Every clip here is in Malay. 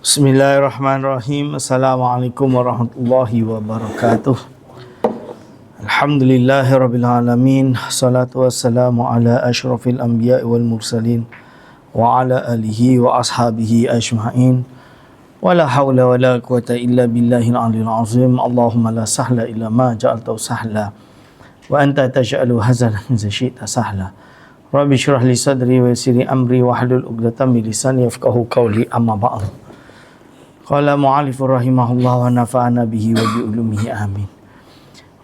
بسم الله الرحمن الرحيم السلام عليكم ورحمة الله وبركاته الحمد لله رب العالمين صلاة والسلام على أشرف الأنبياء والمرسلين وعلى آله وأصحابه أجمعين ولا حول ولا قوة إلا بالله العلي العظيم اللهم لا سهل إلا ما جعلته سهلا وأنت تجعل هذا إذا شئت سهلا رب اشرح لي صدري ويسر أمري واحلل عقدة من لساني يفقهوا قولي أما بعد Qala mu'alifur rahimahullah wa nafa'ana bihi wa bi ulumihi amin.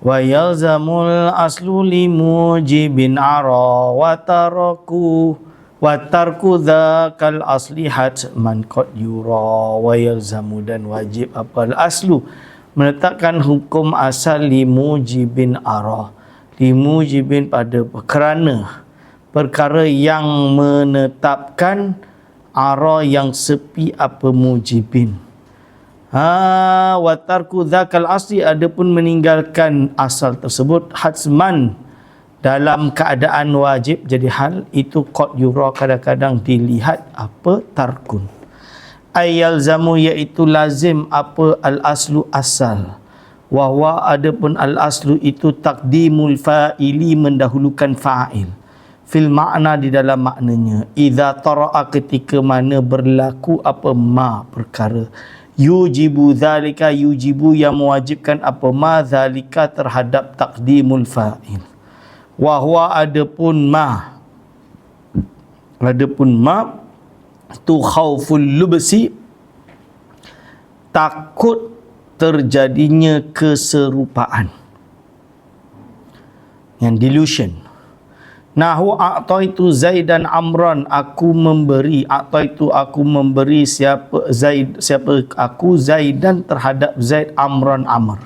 Wa yalzamul aslu li mujibin ara wa taraku wa tarku dzakal asli man qad yura. Wa yalzamu dan wajib apa aslu menetapkan hukum asal li mujibin ara. Li mujibin pada kerana perkara yang menetapkan ara yang sepi apa mujibin Ha wa tarku dzakal asli adapun meninggalkan asal tersebut hatsman dalam keadaan wajib jadi hal itu qad yura kadang-kadang dilihat apa tarkun. Ayal zamu iaitu lazim apa al aslu asal. Wa huwa adapun al aslu itu takdimul fa'ili mendahulukan fa'il. Fil makna di dalam maknanya idza tara'a ketika mana berlaku apa ma perkara yujibu zalika yujibu yang mewajibkan apa? Ma zalika terhadap takdimul fa'il. Wa huwa adapun ma adapun ma tu khauful lubsi takut terjadinya keserupaan. Yang delusion Nahu a'taitu Zaidan Amran aku memberi a'taitu aku memberi siapa Zaid siapa aku Zaidan terhadap Zaid Amran Amr.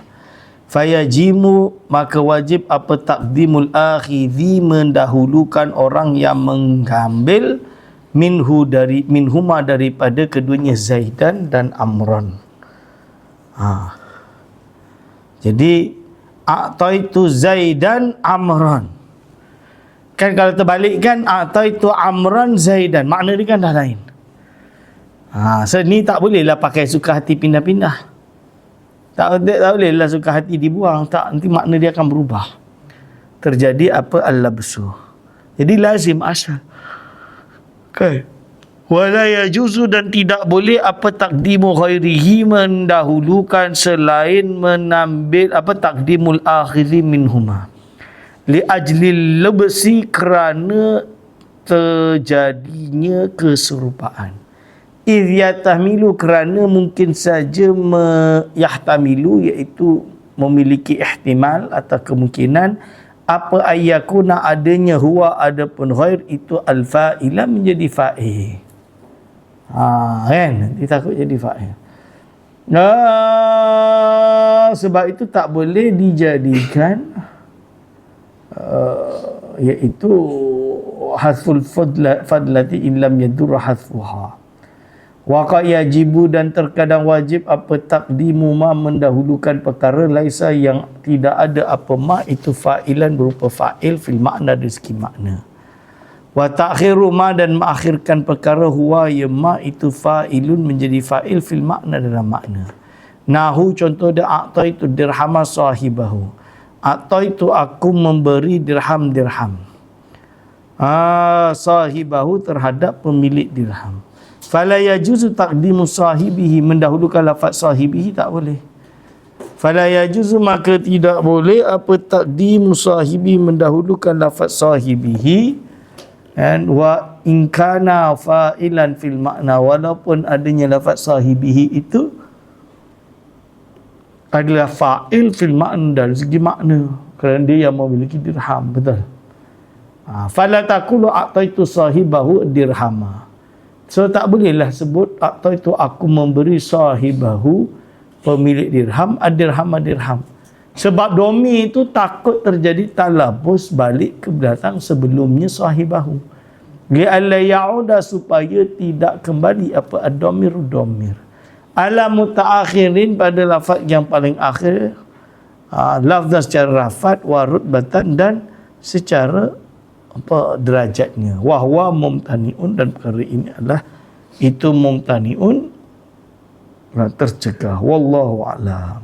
Fayajimu maka wajib apa takdimul akhidhi mendahulukan orang yang mengambil minhu dari minhuma daripada keduanya Zaidan dan Amran. Ha. Jadi a'taitu Zaidan Amran. Kan kalau terbalikkan atau itu Amran Zaidan, makna dia kan dah lain. Ha, so ni tak boleh lah pakai suka hati pindah-pindah. Tak, tak boleh lah suka hati dibuang. Tak, nanti makna dia akan berubah. Terjadi apa Allah besuh. Jadi lazim asal. Okay. Wala yajuzu dan tidak boleh apa takdimu khairihi mendahulukan selain menambil apa takdimul akhiri minhumah li ajli lebsi kerana terjadinya keserupaan. Iz yatamilu kerana mungkin saja yahtamilu iaitu memiliki ihtimal atau kemungkinan apa ayakuna adanya huwa adapun ghair itu alfa'ila menjadi fa'il. Ha kan? Nanti takut jadi fa'il. Nah, sebab itu tak boleh dijadikan uh, iaitu hasul fadla, fadlati illam yadur hasfuha. Waqa yajibu dan terkadang wajib apa takdimu ma mendahulukan perkara laisa yang tidak ada apa ma itu fa'ilan berupa fa'il fil makna dari segi makna. Wa ta'khiru ma dan mengakhirkan perkara huwa ya ma itu fa'ilun menjadi fa'il fil makna dalam makna. Nahu contoh dia a'ta itu dirhama sahibahu atau itu aku memberi dirham-dirham. Ah sahibahu terhadap pemilik dirham. Fala yajuzu taqdimu sahibihi mendahulukan lafaz sahibihi tak boleh. Fala yajuzu maka tidak boleh apa taqdimu sahibi mendahulukan lafaz sahibihi. And wa in kana fa'ilan fil makna walaupun adanya lafaz sahibihi itu adalah fa'il fil makna dari segi makna. Kerana dia yang memiliki dirham betul? Ha, fala taqulu a'taitu sahibahu dirhama. So tak bolehlah sebut a'taitu aku memberi sahibahu pemilik dirham adirham dirham sebab domi itu takut terjadi talabus balik ke belakang sebelumnya sahibahu. Li'alla ya'uda supaya tidak kembali apa ad-domir domir ala mutaakhirin pada lafaz yang paling akhir. Uh, lafaz secara rafat wa rutbatan dan secara apa derajatnya. Wahwa mumtaniun dan perkara ini adalah itu mumtaniun tercegah. Wallahu alam.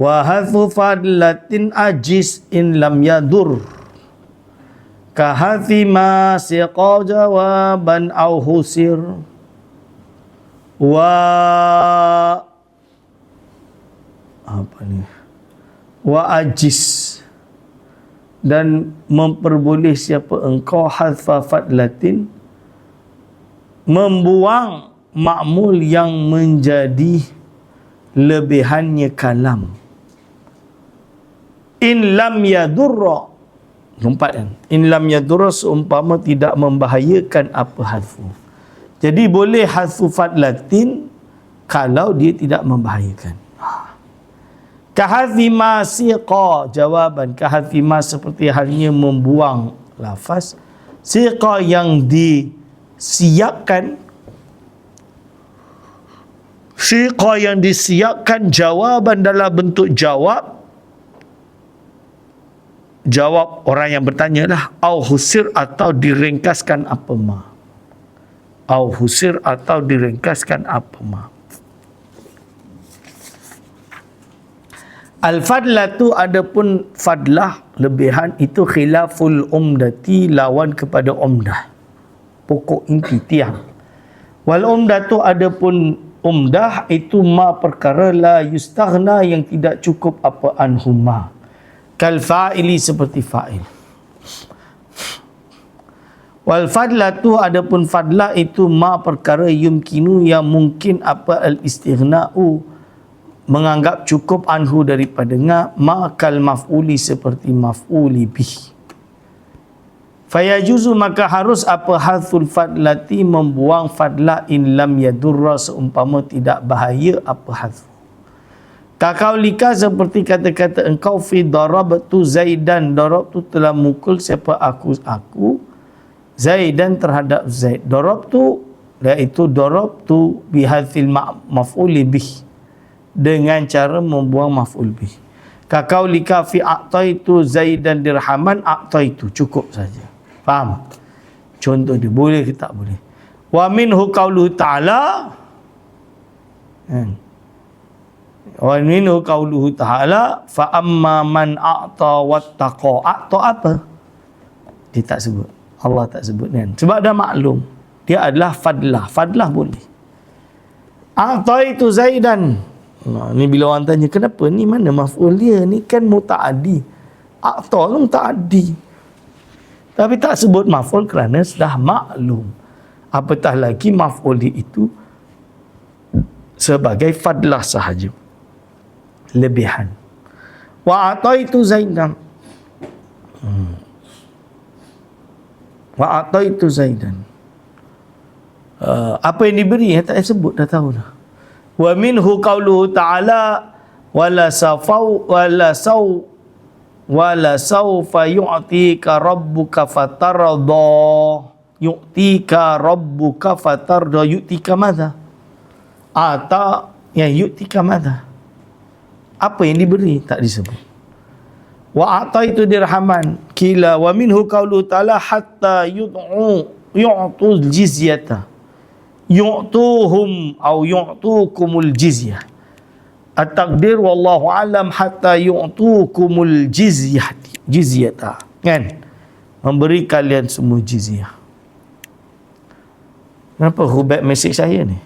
Wa fadlatin ajis in lam yadur. Ka hadhi ma siqa jawaban au husir wa. Apa ni? Wa ajis. Dan memperboleh siapa? Engkau hadfa fadlatin membuang makmul yang menjadi lebihannya kalam. In lam yadurra Empat kan? In lam yadurra seumpama tidak membahayakan apa hadfu. Jadi boleh hadfu fadlatin kalau dia tidak membahayakan. Kahadhi ma siqa jawaban. Kahadhi ma seperti halnya membuang lafaz. Siqa yang disiapkan Siqa yang disiapkan jawaban dalam bentuk jawab jawab orang yang bertanya lah au husir atau diringkaskan apa ma au husir atau diringkaskan apa ma? Al fadlatu adapun fadlah lebihan itu khilaful umdati lawan kepada umdah. Pokok inti tiang. Wal umdatu adapun umdah itu ma perkara la yustaghna yang tidak cukup apa anhumah kal fa'ili seperti fa'il wal fadlatu adapun fadla itu ma perkara yumkinu yang mungkin apa al istighna'u menganggap cukup anhu daripada nga ma kal maf'uli seperti maf'uli bih fayajuzu maka harus apa hadful fadlati membuang fadla in lam yadurra seumpama tidak bahaya apa hadfu Kakau lika seperti kata-kata engkau fi darabtu Zaidan. Darab tu telah mukul siapa aku aku. Zaidan terhadap Zaid. Darab tu iaitu darab tu bihadfil maf'uli bih. Dengan cara membuang maf'ul bih. Kakau lika fi a'taitu Zaidan dirhaman a'taitu. Cukup saja. Faham? Contoh dia. Boleh ke tak boleh? Wa minhu qawluhu ta'ala. Hmm. Wa minhu qauluhu ta'ala fa amma man a'ta wattaqa. A'ta apa? Dia tak sebut. Allah tak sebut kan. Sebab dah maklum. Dia adalah fadlah. Fadlah boleh. A'ta itu Zaidan. Nah, ni bila orang tanya kenapa ni mana maf'ul dia ni kan muta'addi. A'ta tu muta'addi. Tapi tak sebut maf'ul kerana sudah maklum. Apatah lagi maf'ul dia itu sebagai fadlah sahaja lebihan. Wa ataitu Zaidan. Hmm. Wa ataitu Zaidan. Uh, apa yang diberi? Yang tak sebut dah tahu dah. Wa minhu qauluhu ta'ala wala safau wala sau wala saufa yu'tika rabbuka fatarda. Yu'tika rabbuka fatarda. Yu'tika madha? Ata ya yu'tika madha. Apa yang diberi? Tak disebut wa ataitu dirhaman kila wa minhu qaulu ta'ala hatta yud'u yu'tu jizyata yu'tuhum au yu'tukumul jizyah. At-taqdir wallahu alam hatta yu'tukumul jizyah jizyata. Kan? Memberi kalian semua jizyah. Kenapa hubab mesej saya ni?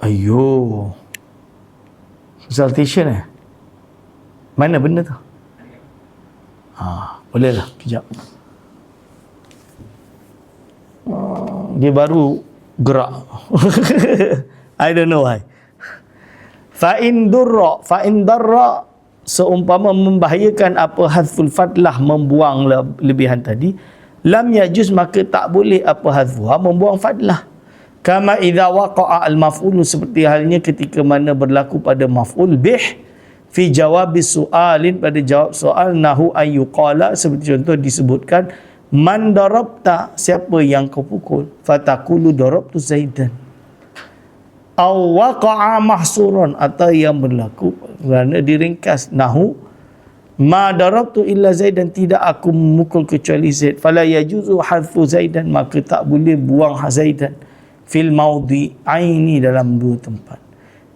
Ayo. Consultation eh? Mana benda tu? Ha, boleh lah. Kejap. Dia baru gerak. I don't know why. Fa'in durra. Fa'in darra. Seumpama membahayakan apa hadful fadlah membuang lebihan tadi. Lam yajuz maka tak boleh apa hadfuha membuang fadlah kama idza waqa'a al maf'ul seperti halnya ketika mana berlaku pada maf'ul bih fi jawab soalin pada jawab soal nahu ayyuqala seperti contoh disebutkan man darabta siapa yang kau pukul? Fataqulu darabtu zaidan. Aw waqa'a mahsurun atau yang berlaku kerana diringkas nahu ma darabtu illa zaidan tidak aku memukul kecuali zaid. Fala yajuzu hadfu zaidan maka tak boleh buang zaidan fil maudi aini dalam dua tempat.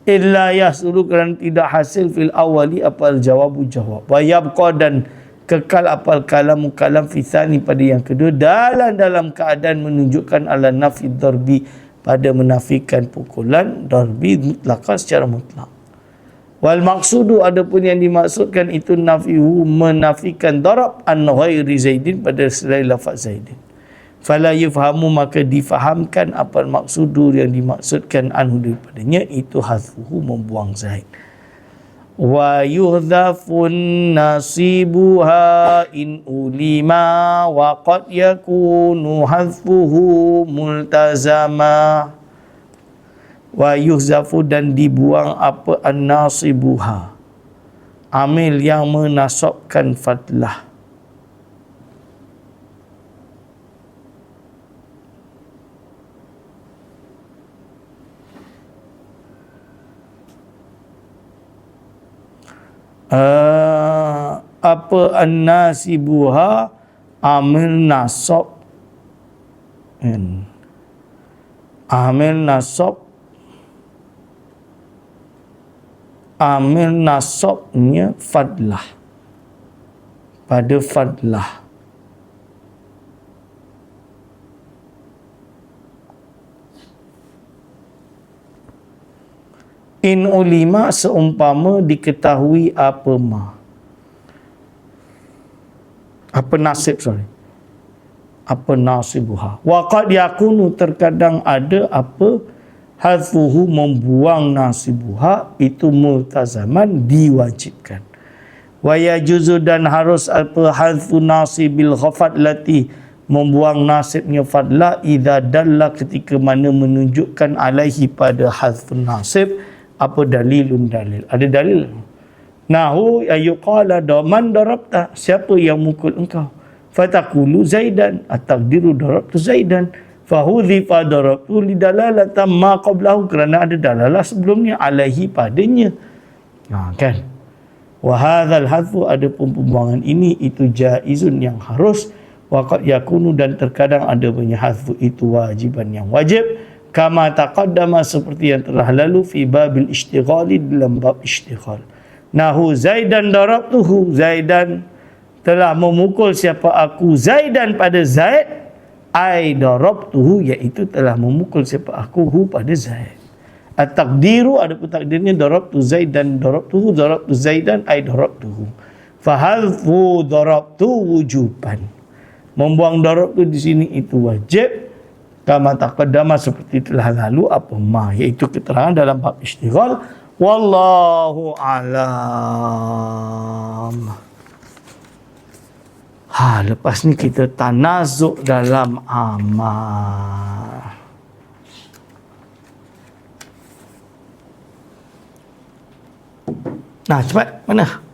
Illa yasulu kerana tidak hasil fil awali apal jawabu jawab. Wa yabqa dan kekal apal kalam kalam fisani pada yang kedua. Dalam dalam keadaan menunjukkan ala nafi darbi pada menafikan pukulan darbi mutlak secara mutlak. Wal maksudu adapun yang dimaksudkan itu nafihu menafikan darab an ghairi zaidin pada selain lafaz zaidin. Fala yufhamu maka difahamkan apa maksudu yang dimaksudkan anhu daripadanya itu hazfuhu membuang zaid. Wa yuhdhafun nasibuha in ulima wa qad yakunu hazfuhu multazama. Wa yuhzafu dan dibuang apa an-nasibuha. Amil yang menasabkan fadlah Uh, apa an-nasibuha amil nasab amil nasab amil nasabnya fadlah. Pada fadlah in ulima seumpama diketahui apa ma. Apa nasib sorry. Apa nasibuha. Waqad yakunu terkadang ada apa hadfuhu membuang nasibuha itu multazaman diwajibkan. Wa yajuzu dan harus apa hadfu nasibil ghafat lati membuang nasibnya fadla idza dalla ketika mana menunjukkan alaihi pada hadfu nasib apa dalilun dalil? Ada dalil? Nahu ayuqala da man darabta? Siapa yang mukul engkau? Fatakulu zaidan ataqdiru darabtu zaidan. Fahudhifa darabtu lidalalata ma qablahu kerana ada dalalah sebelumnya alaihi padanya. Ha, kan? Wa hadzal hadfu ada pembuangan ini itu jaizun yang harus. Waqad yakunu dan terkadang ada punya hadfu itu wajiban yang wajib kama taqaddama seperti yang telah lalu fi babil istighali dalam bab istighal nahu zaidan darabtuhu zaidan telah memukul siapa aku zaidan pada zaid ai darabtuhu iaitu telah memukul siapa aku hu pada Zaid. At-taqdiru ada pun takdirnya darabtu Zaid dan darabtuhu darabtu Zaidan ai darabtuhu. Fa hadfu darabtu wujuban. Membuang darabtu di sini itu wajib kama taqaddama seperti telah lalu apa ma iaitu keterangan dalam bab istighal wallahu alam. Ha, lepas ni kita tanazuk dalam amal. Nah, cepat. Mana?